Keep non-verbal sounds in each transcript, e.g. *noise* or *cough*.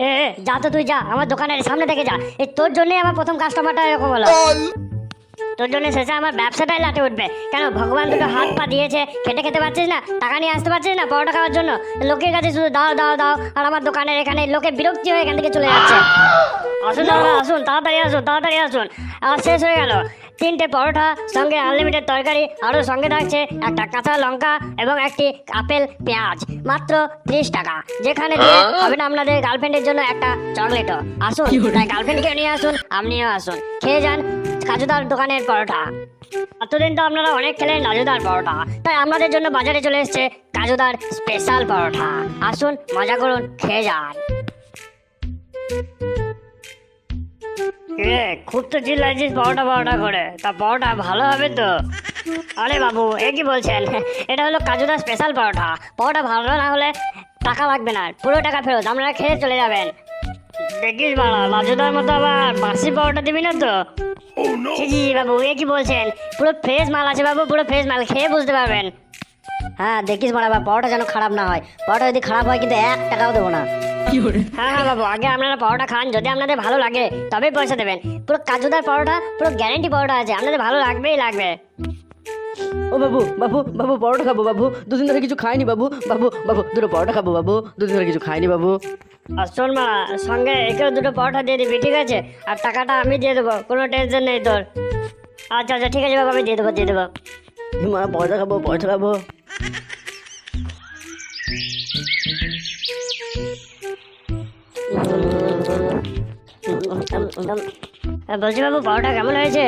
এ যা তো তুই যা আমার দোকানের সামনে থেকে যা। এই তোর জন্যই আমার প্রথম কাস্টমারটা এরকম হলো। তোর জন্য শেষে আমার ব্যবসাটাই লাটে উঠবে। কেন ভগবান দুটো হাত পা দিয়েছে খেটে খেতে পারছিস না? টাকা নিয়ে আসতে পারছিস না পরোটা খাওয়ার জন্য? লোকের কাছে শুধু দাও দাও দাও আর আমার দোকানের এখানে লোকে বিরক্তি হয়ে এখান থেকে চলে যাচ্ছে। আসুন দাদা আসুন তাড়াতাড়ি আসুন তাড়াতাড়ি আসুন। আর শেষ হয়ে গেল। তিনটে পরোটা সঙ্গে আনলিমিটেড তরকারি আরও সঙ্গে থাকছে একটা কাঁচা লঙ্কা এবং একটি আপেল পেঁয়াজ মাত্র ত্রিশ টাকা। যেখানে দিয়ে হবে না আপনাদের গার্লফ্রেন্ডের জন্য একটা চকলেটও আসুন তাই গার্লফ্রেন্ডকে নিয়ে আসুন আপনিও আসুন। খেয়ে যান কাজুদার দোকানের পরোটা। এতদিন তো আপনারা অনেক খেলেন রাজুদার পরোটা। তাই আপনাদের জন্য বাজারে চলে এসেছে কাজুদার স্পেশাল পরোটা। আসুন মজা করুন খেয়ে যান। রে খুব তো চিল্লাইছিস পরোটা পরোটা করে। তা পরোটা ভালো হবে তো? আরে বাবু, এ কি বলছেন? এটা হলো কাজুদা স্পেশাল পরোটা। পরোটা ভালো না হলে টাকা লাগবে না। পুরো টাকা ফেরত, আপনারা খেয়ে চলে যাবেন। দেখিস বাড়া রাজুদার মতো আবার বাসি পরোটা দিবি না তো? জি বাবু, এ কি বলছেন? পুরো ফ্রেশ মাল আছে বাবু, পুরো ফ্রেশ মাল, খেয়ে বুঝতে পারবেন। হ্যাঁ দেখিস মানে পরোটা যেন খারাপ না হয়। পরোটা যদি খারাপ হয় কিন্তু এক টাকাও দেবো না। হ্যাঁ হ্যাঁ বাবু আগে আপনারা পরোটা খান যদি আপনাদের ভালো লাগে তবেই পয়সা দেবেন। পুরো কাজুদার পরোটা পুরো গ্যারেন্টি পরোটা আছে আপনাদের ভালো লাগবেই লাগবে। ও বাবু বাবু বাবু পরোটা খাব বাবু। দুদিন ধরে কিছু খাইনি বাবু বাবু বাবু দুটো পরোটা খাব বাবু। দুদিন ধরে কিছু খাইনি বাবু। আর শোন মা সঙ্গে একেও দুটো পরোটা দিয়ে দিবি ঠিক আছে? আর টাকাটা আমি দিয়ে দেবো কোনো টেনশন নেই তোর। আচ্ছা আচ্ছা ঠিক আছে বাবু আমি দিয়ে দেবো দিয়ে দেবো। মা পয়সা খাব পয়সা খাব। হ্যাঁ, বলছি বাবু পরোটা কেমন হয়েছে?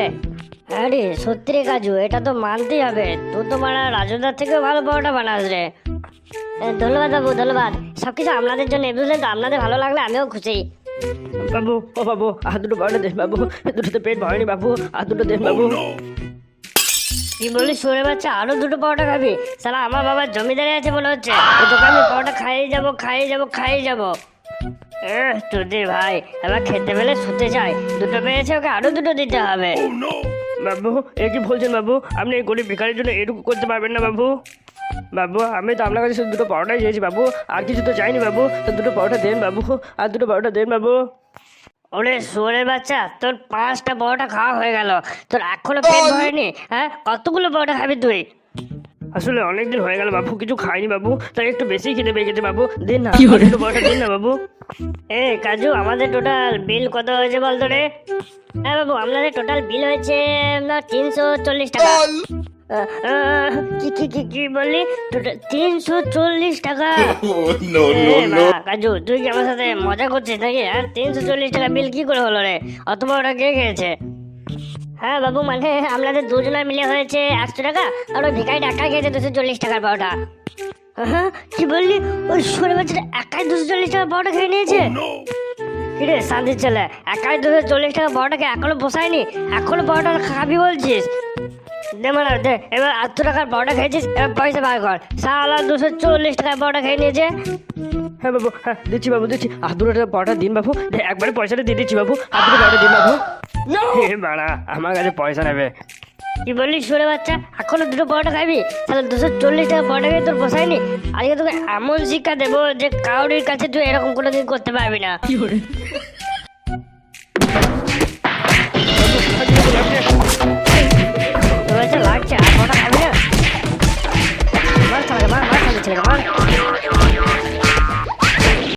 আরে সত্যি রে কাজু এটা তো মানতেই হবে। তুই তো মানে রাজুদার থেকেও ভালো পরোটা বানাস রে। ধন্যবাদ বাবু ধন্যবাদ। সব কিছু আপনাদের জন্য বুঝলেন তো আপনাদের ভালো লাগলে আমিও খুশি। বাবু ও বাবু আর দুটো পরোটা দেন বাবু। দুটোতে পেট ভরেনি বাবু। আর দুটো দেন বাবু। কি বলিস শুনে বাচ্চা আরও দুটো পরোটা খাবি? সালা আমার বাবার জমিদারি আছে মনে হচ্ছে। তো তোকে আমি পরোটা খাইয়ে যাব খাইয়ে যাব খাইয়ে যাব। তোদের ভাই এবার খেতে পেলে শুতে চাই। দুটো পেয়েছে ওকে আরও দুটো দিতে হবে। বাবু এ কি বলছেন বাবু? আপনি এই গরিব ভিখারির জন্য এটুকু করতে পারবেন না বাবু। বাবু আমি তো আপনার কাছে শুধু দুটো পরোটাই চেয়েছি বাবু। আর কিছু তো চাইনি বাবু। তো দুটো পরোটা দেন বাবু। আর দুটো পরোটা দেন বাবু। ওরে শুয়োরের বাচ্চা তোর পাঁচটা পরোটা খাওয়া হয়ে গেল। তোর এখনও পেট ভরেনি হ্যাঁ? কতগুলো পরোটা খাবি তুই? আসলে অনেকদিন হয়ে গেল বাবু কিছু খাইনি বাবু। তাই একটু বেশি খেতে পেয়ে গেছে বাবু। দিন না দুটো পরোটা দিন না বাবু। এ কাজু আমাদের টোটাল বিল কত হয়েছে বলতো রে? হ্যাঁ বাবু আপনাদের টোটাল বিল হয়েছে তিনশো চল্লিশ টাকা। আহ, আহ, কি কি কি কি বললি? টোটাল তিনশো চল্লিশ টাকা। *laughs* কাজু তুই কি আমার সাথে মজা করছিস নাকি আর তিনশো চল্লিশ টাকা বিল কি করে হলো রে? অত বড়টা কে খেয়েছে? হ্যাঁ বাবু মানে আপনাদের দুজনের মিলে হয়েছে একশো টাকা আর ওই ভিকারি একা খেয়েছে দুশো চল্লিশ টাকার পাওটা হ্যাঁ কি বললি? ওই সরে বাচ্চাটা একাই দুশো চল্লিশ টাকা পাওটা খেয়ে নিয়েছে? কিরে শান্তির ছেলে একাই দুশো চল্লিশ টাকা পাওটাকে এখনও বসায়নি এখনও পাওটা খাবি বলছিস? দে মানে দে এবার আটশো টাকার পাওটা খেয়েছিস এবার পয়সা বার কর। সালা দুশো চল্লিশ টাকার পাওটা খেয়ে নিয়েছে। হ্যাঁ বাবু হ্যাঁ দিচ্ছি বাবু দিচ্ছি। আর দুটো পরোটা দিন বাবু। একবারে পয়সাটা দিয়ে দিচ্ছি বাবু। আর দুটো দিন বাবু। *laughs* বাড়া আমার কাছে পয়সা নেবে। কি বললি সুরে বাচ্চা? এখনও দুটো পরোটা খাবি তাহলে দুশো চল্লিশ টাকা পরোটা খেয়ে তোর বসায়নি আজকে তোকে এমন শিক্ষা দেবো যে কাউরির কাছে তুই এরকম কোনো দিন করতে পারবি না।